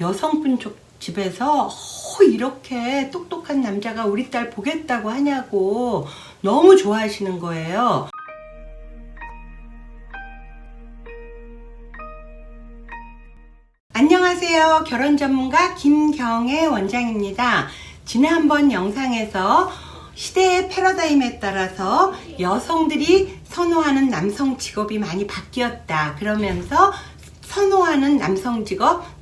여성분 쪽 집에서 어, 이렇게 똑똑한 남자가 우리 딸 보겠다고 하냐고 너무 좋아하시는 거예요. 안녕하세요. 결혼 전문가 김경애 원장입니다. 지난번 영상에서 시대의 패러다임에 따라서 여성들이 선호하는 남성 직업이 많이 바뀌었다. 그러면서 선호하는 남성 직업 탑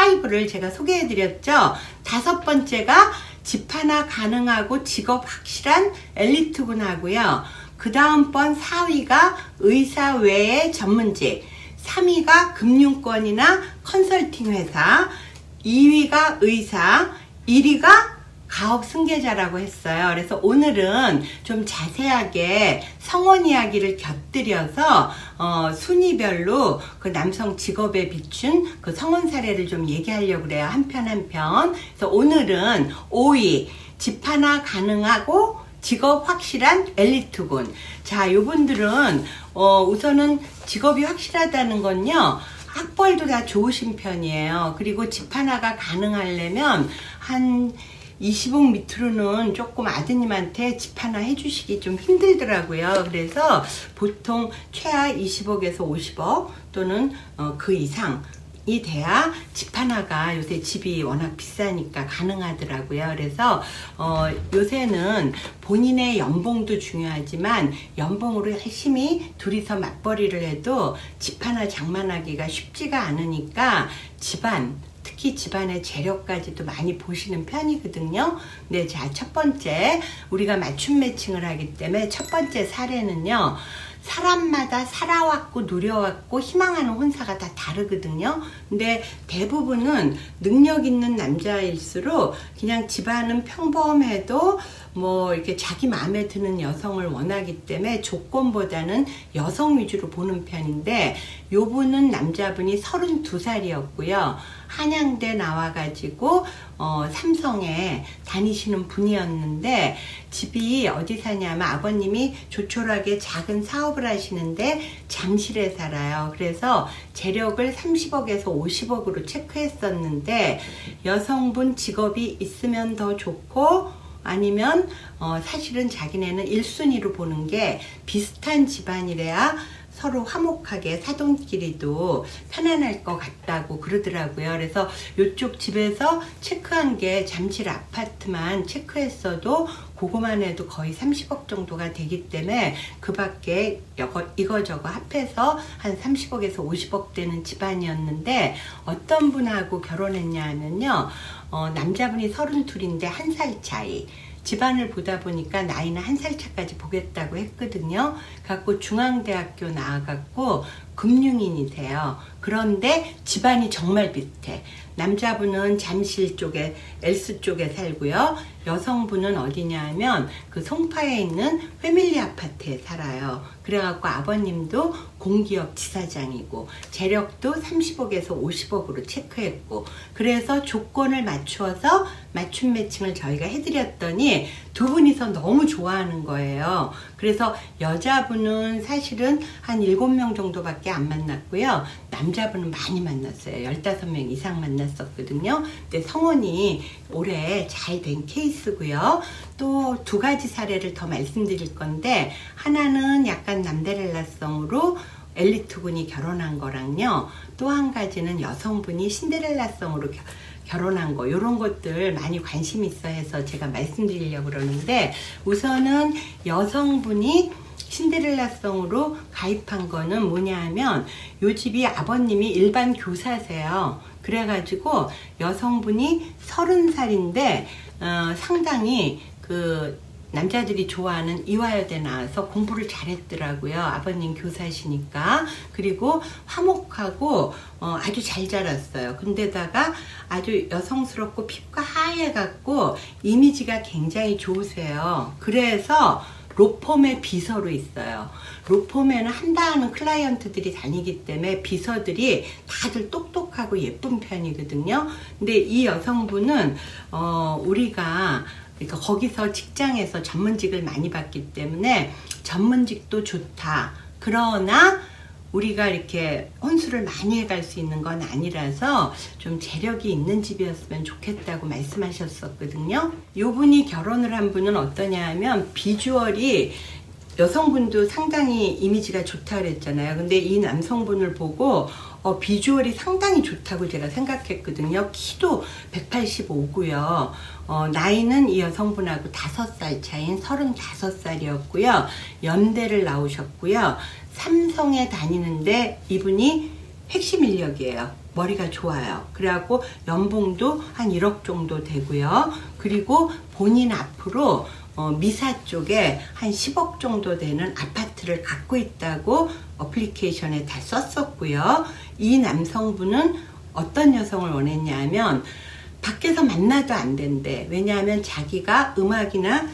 5를 제가 소개해 드렸죠. 다섯 번째가 집 하나 가능하고 직업 확실한 엘리트군 하고요. 그 다음번 4위가 의사 외의 전문직. 3위가 금융권이나 컨설팅 회사, 2위가 의사, 1위가 가업 승계자라고 했어요. 그래서 오늘은 좀 자세하게 성원 이야기를 곁들여서 어, 순위별로 그 남성 직업에 비춘 그 성원 사례를 좀 얘기하려고 그래요. 한편 한 편. 그래서 오늘은 5위 집 하나 가능하고 직업 확실한 엘리트군. 자, 요분들은 어, 우선은 직업이 확실하다는 건요. 학벌도 다 좋으신 편이에요. 그리고 집 하나가 가능하려면 한 20억 밑으로는 조금 아드님한테 집 하나 해주시기 좀 힘들더라고요. 그래서 보통 최하 20억에서 50억 또는 어, 그 이상 이 돼야 집 하나가 요새 집이 워낙 비싸니까 가능하더라고요. 그래서 어, 요새는 본인의 연봉도 중요하지만 연봉으로 열심히 둘이서 맞벌이를 해도 집 하나 장만하기가 쉽지가 않으니까 집안 특히 집안의 재력까지도 많이 보시는 편이거든요. 네, 자, 첫 번째, 우리가 맞춤 매칭을 하기 때문에 첫 번째 사례는요. 사람마다 살아왔고 누려왔고 희망하는 혼사가 다 다르거든요. 근데 대부분은 능력 있는 남자일수록 그냥 집안은 평범해도 뭐 이렇게 자기 마음에 드는 여성을 원하기 때문에 조건보다는 여성 위주로 보는 편인데 요분은 남자분이 32살이었고요. 한양대 나와가지고 어, 삼성에 다니시는 분이었는데 집이 어디 사냐면 아버님이 조촐하게 작은 사업을 하시는데 잠실에 살아요. 그래서 재력을 30억에서 50억으로 체크했었는데 여성분 직업이 있으면 더 좋고 아니면 어, 사실은 자기네는 1순위로 보는 게 비슷한 집안이래야 서로 화목하게 사돈끼리도 편안할 것 같다고 그러더라고요. 그래서 이쪽 집에서 체크한 게 잠실 아파트만 체크했어도 그거만 해도 거의 30억 정도가 되기 때문에 그 밖에 이거저거 합해서 한 30억에서 50억 되는 집안이었는데 어떤 분하고 결혼했냐 하면요. 어, 남자분이 32인데 한 살 차이. 집안을 보다 보니까 나이는 한 살 차까지 보겠다고 했거든요. 갖고 중앙대학교 나와갖고 금융인이세요. 그런데 집안이 정말 비슷해. 남자분은 잠실 쪽에 엘스 쪽에 살고요. 여성분은 어디냐 하면 그 송파에 있는 패밀리 아파트에 살아요. 그래갖고 아버님도 공기업 지사장이고 재력도 30억에서 50억으로 체크했고 그래서 조건을 맞추어서 맞춤 매칭을 저희가 해드렸더니 두 분이서 너무 좋아하는 거예요. 그래서 여자분은 사실은 한 7명 정도밖에 안 만났고요. 남자분은 많이 만났어요. 15명 이상 만났었거든요. 근데 성원이 올해 잘 된 케이스고요. 또 두 가지 사례를 더 말씀드릴 건데 하나는 약간 남데렐라성으로 엘리트군이 결혼한 거랑요. 또 한 가지는 여성분이 신데렐라성으로 겨, 결혼한 거 이런 것들 많이 관심 있어 해서 제가 말씀드리려고 그러는데 우선은 여성분이 신데렐라성으로 가입한 거는 뭐냐 하면 요 집이 아버님이 일반 교사세요. 그래가지고 여성분이 서른 살인데 어, 상당히 그 남자들이 좋아하는 이화여대 나와서 공부를 잘했더라고요. 아버님 교사시니까. 그리고 화목하고 어, 아주 잘 자랐어요. 근데다가 아주 여성스럽고 피부가 하얘갖고 이미지가 굉장히 좋으세요. 그래서 로펌의 비서로 있어요. 로펌에는 한다 하는 클라이언트들이 다니기 때문에 비서들이 다들 똑똑하고 예쁜 편이거든요. 근데 이 여성분은 어, 우리가 그러니까 거기서 직장에서 전문직을 많이 받기 때문에 전문직도 좋다. 그러나 우리가 이렇게 혼수를 많이 해갈 수 있는 건 아니라서 좀 재력이 있는 집이었으면 좋겠다고 말씀하셨었거든요. 요 분이 결혼을 한 분은 어떠냐 하면 비주얼이 여성분도 상당히 이미지가 좋다 그랬잖아요. 근데 이 남성분을 보고 어, 비주얼이 상당히 좋다고 제가 생각했거든요. 키도 185고요. 어, 나이는 이 여성분하고 5살 차인 35살이었고요. 연대를 나오셨고요. 삼성에 다니는데 이분이 핵심 인력이에요. 머리가 좋아요. 그래갖고 연봉도 한 1억 정도 되고요. 그리고 본인 앞으로 어, 미사 쪽에 한 10억 정도 되는 아파트 를 갖고 있다고 어플리케이션에 다 썼었고요. 이 남성분은 어떤 여성을 원했냐 하면 밖에서 만나도 안 된대. 왜냐하면 자기가 음악이나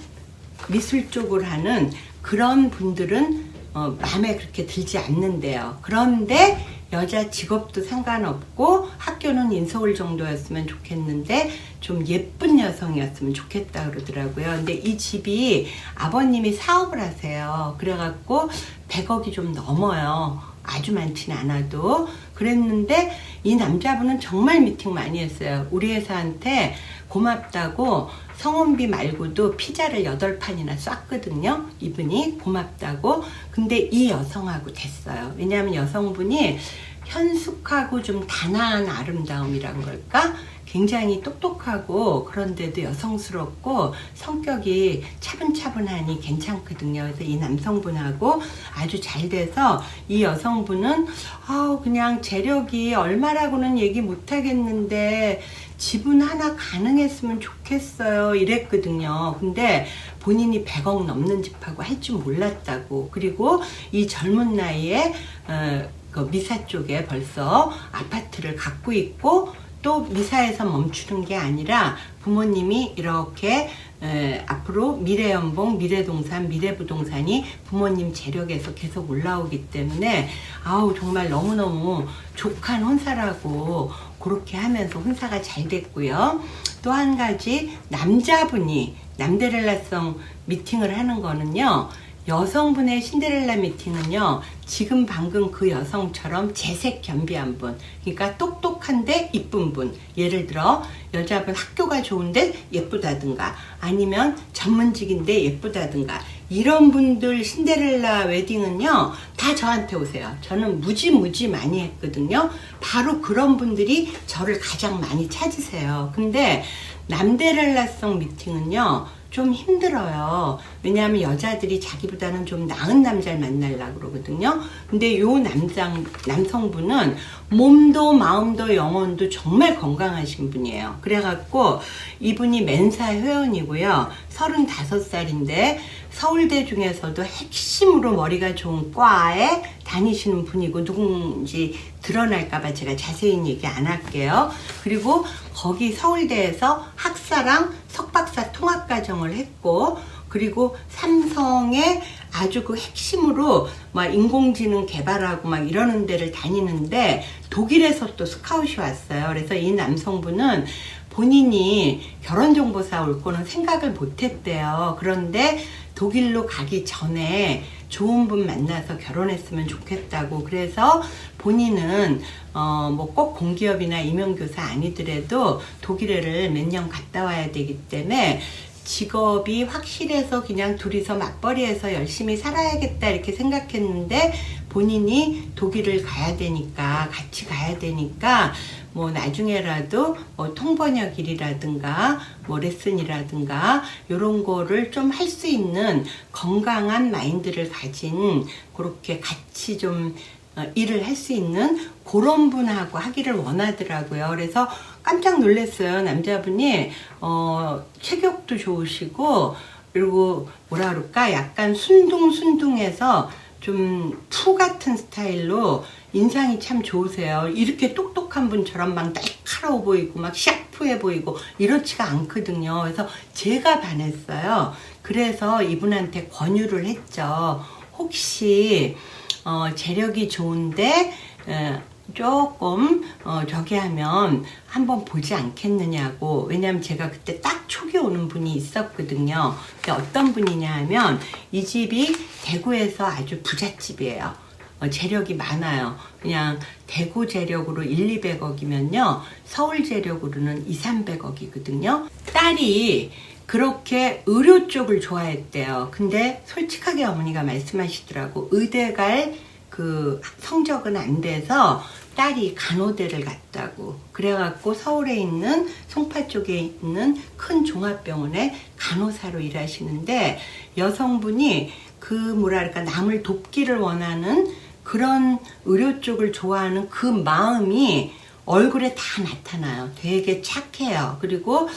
미술 쪽을 하는 그런 분들은 어, 마음에 그렇게 들지 않는데요. 그런데 여자 직업도 상관없고 학교는 인서울 정도였으면 좋겠는데 좀 예쁜 여성이었으면 좋겠다 그러더라고요. 근데 이 집이 아버님이 사업을 하세요. 그래갖고 100억이 좀 넘어요. 아주 많진 않아도 그랬는데 이 남자분은 정말 미팅 많이 했어요. 우리 회사한테 고맙다고 성원비 말고도 피자를 8판이나 쐈거든요. 이분이 고맙다고. 근데 이 여성하고 됐어요. 왜냐하면 여성분이 현숙하고 좀 단아한 아름다움이란 걸까? 굉장히 똑똑하고 그런데도 여성스럽고 성격이 차분차분하니 괜찮거든요. 그래서 이 남성분하고 아주 잘 돼서 이 여성분은 아우 그냥 재력이 얼마라고는 얘기 못 하겠는데 집은 하나 가능했으면 좋겠어요. 이랬거든요. 근데 본인이 100억 넘는 집하고 할 줄 몰랐다고. 그리고 이 젊은 나이에 어, 그 미사 쪽에 벌써 아파트를 갖고 있고 또 미사에서 멈추는 게 아니라 부모님이 이렇게 에, 앞으로 미래연봉, 미래동산, 미래부동산이 부모님 재력에서 계속 올라오기 때문에 아우 정말 너무너무 족한 혼사라고 그렇게 하면서 혼사가 잘 됐고요. 또 한 가지 남자분이 남데렐라성 미팅을 하는 거는요. 여성분의 신데렐라 미팅은요, 지금 방금 그 여성처럼 재색 겸비한 분, 그러니까 똑똑한데 이쁜 분. 예를 들어, 여자분 학교가 좋은데 예쁘다든가, 아니면 전문직인데 예쁘다든가, 이런 분들 신데렐라 웨딩은요, 다 저한테 오세요. 저는 무지무지 많이 했거든요. 바로 그런 분들이 저를 가장 많이 찾으세요. 근데 남데렐라성 미팅은요, 좀 힘들어요. 왜냐하면 여자들이 자기보다는 좀 나은 남자를 만나려고 그러거든요. 근데 요 남장, 남성분은 몸도 마음도 영혼도 정말 건강하신 분이에요. 그래갖고 이분이 멘사 회원이고요. 35살인데 서울대 중에서도 핵심으로 머리가 좋은 과에 다니시는 분이고 누군지 드러날까봐 제가 자세히 얘기 안 할게요. 그리고 거기 서울대에서 학사랑 석박사 통합과정을 했고 그리고 삼성의 아주 그 핵심으로 막 인공지능 개발하고 막 이러는 데를 다니는데 독일에서 또 스카웃이 왔어요. 그래서 이 남성분은 본인이 결혼정보사 올 거는 생각을 못 했대요. 그런데 독일로 가기 전에 좋은 분 만나서 결혼했으면 좋겠다고 그래서 본인은 어 뭐 꼭 공기업이나 임용교사 아니더라도 독일에를 몇년 갔다 와야 되기 때문에 직업이 확실해서 그냥 둘이서 맞벌이해서 열심히 살아야겠다 이렇게 생각했는데 본인이 독일을 가야 되니까 같이 가야 되니까 뭐 나중에라도 뭐 통번역 일이라든가 뭐 레슨이라든가 이런 거를 좀 할 수 있는 건강한 마인드를 가진 그렇게 같이 좀 어, 일을 할 수 있는 그런 분하고 하기를 원하더라고요. 그래서 깜짝 놀랐어요. 남자분이 어, 체격도 좋으시고 그리고 뭐라 그럴까 약간 순둥순둥해서 좀 푸 같은 스타일로 인상이 참 좋으세요. 이렇게 똑똑한 분처럼 막 날카로워 보이고 막 샤프해 보이고 이렇지가 않거든요. 그래서 제가 반했어요. 그래서 이분한테 권유를 했죠. 혹시 어, 재력이 좋은데 에, 조금 어, 저기 하면 한번 보지 않겠느냐고 왜냐면 제가 그때 딱 촉이 오는 분이 있었거든요 어떤 분이냐 하면 이 집이 대구에서 아주 부잣집이에요 어, 재력이 많아요. 그냥 대구 재력으로 1, 200억이면요. 서울 재력으로는 2, 300억이거든요. 딸이 그렇게 의료 쪽을 좋아했대요. 근데 솔직하게 어머니가 말씀하시더라고. 의대 갈 그 성적은 안 돼서 딸이 간호대를 갔다고. 그래갖고 서울에 있는 송파 쪽에 있는 큰 종합병원에 간호사로 일하시는데 여성분이 그 뭐랄까 남을 돕기를 원하는 그런 의료 쪽을 좋아하는 그 마음이 얼굴에 다 나타나요. 되게 착해요. 그리고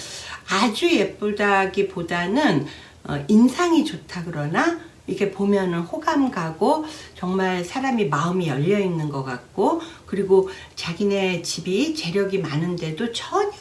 아주 예쁘다기보다는 어, 인상이 좋다 그러나 이게 보면은 호감 가고 정말 사람이 마음이 열려 있는 것 같고 그리고 자기네 집이 재력이 많은데도 전혀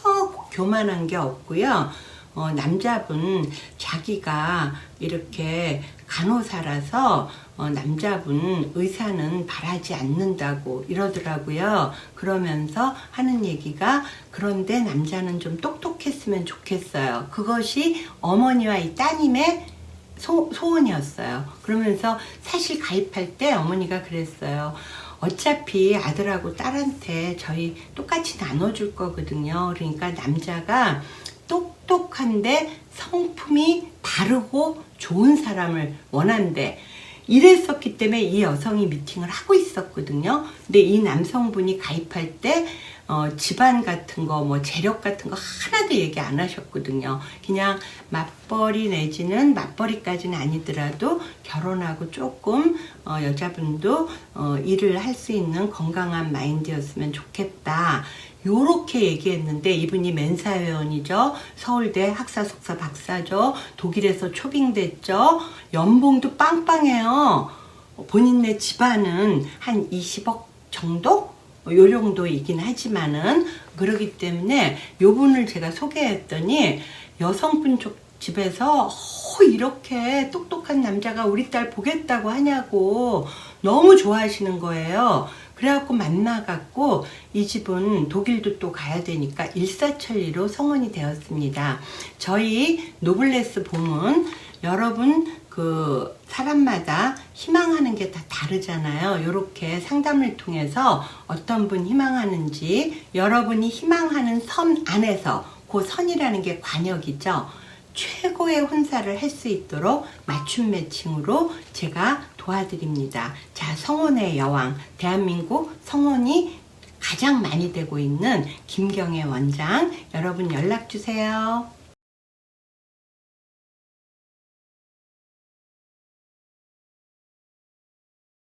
교만한 게 없고요. 어, 남자분 자기가 이렇게 간호사라서 어, 남자분 의사는 바라지 않는다고 이러더라고요. 그러면서 하는 얘기가 그런데 남자는 좀 똑똑했으면 좋겠어요. 그것이 어머니와 이 따님의 소, 소원이었어요. 그러면서 사실 가입할 때 어머니가 그랬어요. 어차피 아들하고 딸한테 저희 똑같이 나눠줄 거거든요. 그러니까 남자가 똑똑한데 성품이 바르고 좋은 사람을 원한대. 이랬었기 때문에 이 여성이 미팅을 하고 있었거든요. 근데 이 남성분이 가입할 때 어, 집안 같은 거, 뭐 재력 같은 거 하나도 얘기 안 하셨거든요. 그냥 맞벌이 내지는 맞벌이까지는 아니더라도 결혼하고 조금 어, 여자분도 어, 일을 할 수 있는 건강한 마인드였으면 좋겠다. 요렇게 얘기했는데 이분이 멘사회원이죠. 서울대 학사 석사 박사죠. 독일에서 초빙됐죠. 연봉도 빵빵해요. 본인네 집안은 한 20억 정도? 요 정도이긴 하지만은 그러기 때문에 요 분을 제가 소개했더니 여성분 쪽 집에서 어, 이렇게 똑똑한 남자가 우리 딸 보겠다고 하냐고 너무 좋아하시는 거예요. 그래갖고 만나갖고 이 집은 독일도 또 가야 되니까 일사천리로 성원이 되었습니다. 저희 노블레스 봄은 여러분 그 사람마다 희망하는 게 다 다르잖아요. 이렇게 상담을 통해서 어떤 분 희망하는지 여러분이 희망하는 선 안에서 그 선이라는 게 관역이죠. 최고의 혼사를 할 수 있도록 맞춤 매칭으로 제가 도와드립니다. 자, 성원의 여왕, 대한민국 성원이 가장 많이 되고 있는 김경애 원장, 여러분 연락 주세요.